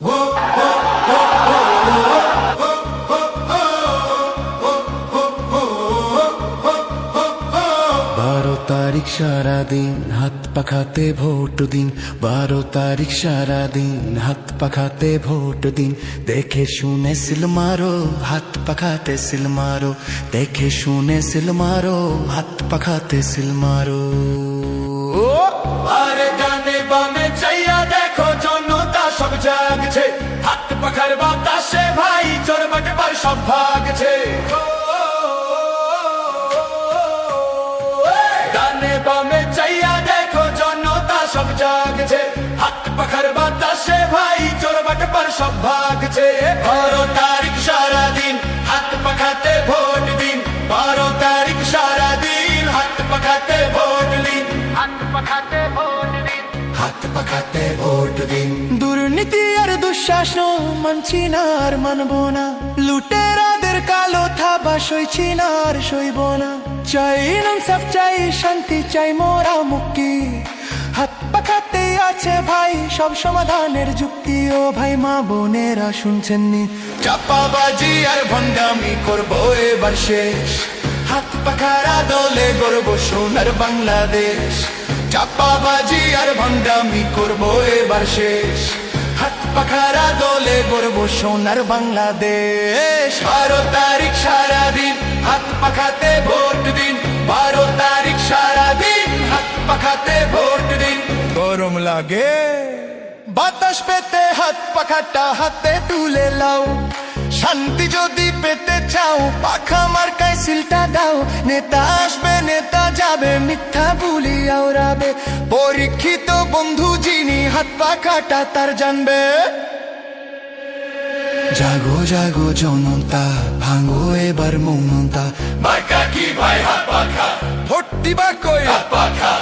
বারো তারিখ সারাদিন হাত পাখাতে ভোট দিন। বারো তারিখ সারাদিন হাত পাখাতে ভোট দিন। দেখে শুনে সিল মারো, হাত পাখাতে সিল মারো। দেখে শুনে সিল মারো, হাত পাখাতে সিল মারো। সব ভাগছে। ডানে বামে চাইয়া দেখো জনতা সব জাগছে। হাত পাখার বাতাসে ভাই, চোর বাটবার সব ভাগছে। বারো তারিখ সারাদিন হাত পাখাতে ভোট দিন। বারো তারিখ সারাদিন হাত পাখাতে ভোট দিন। হাত পাখাতে ভোট দিন। হাত পাখাতে ভোট দিন। দুর্নীতি আর দুঃশাসন মানছি না আর মানবো না। লুটেরাদের কালো থাবা সইছি না আর সইব না। চাই সব, চাই শান্তি, চাই মোরা মুক্তি। হাত পাখাতে আছে ভাই, সব সমাধানের যুক্তি। ও ভাই, মা বোনেরা শুনছেন নি। চাপাবাজি আর ভণ্ডামি করব এবার শেষ। হাত পাখারা দলে গর্ব সোনার বাংলাদেশ। চাপাবাজি আর ভণ্ডামি করব এবার শেষ। পাখারা দলে গর্ব সোনার বাংলাদেশ। বারো তারিখ সারাদিন হাত পাখাতে ভোট দিন। বারো তারিখ সারাদিন হাত পাখাতে ভোট দিন। গরম লাগে, বাতাস পেতে হাত পাখাটা হাতে তুলে লাও শান্তি যদি পেতে চাও, পাখা মার্কায় সিলটা দাও, নেতা আসবে, নেতা যাবে, মিথ্যা বুলি আওড়াবে। পরীক্ষিত বন্ধু যিনি হাত পা কাটা, তার জানবে। জাগো জাগো জনতা, ভাঙো এবার মৌনতা। মার্কা কি ভাই, হাত পাখা ভোট দিবা কই? হাত পাখা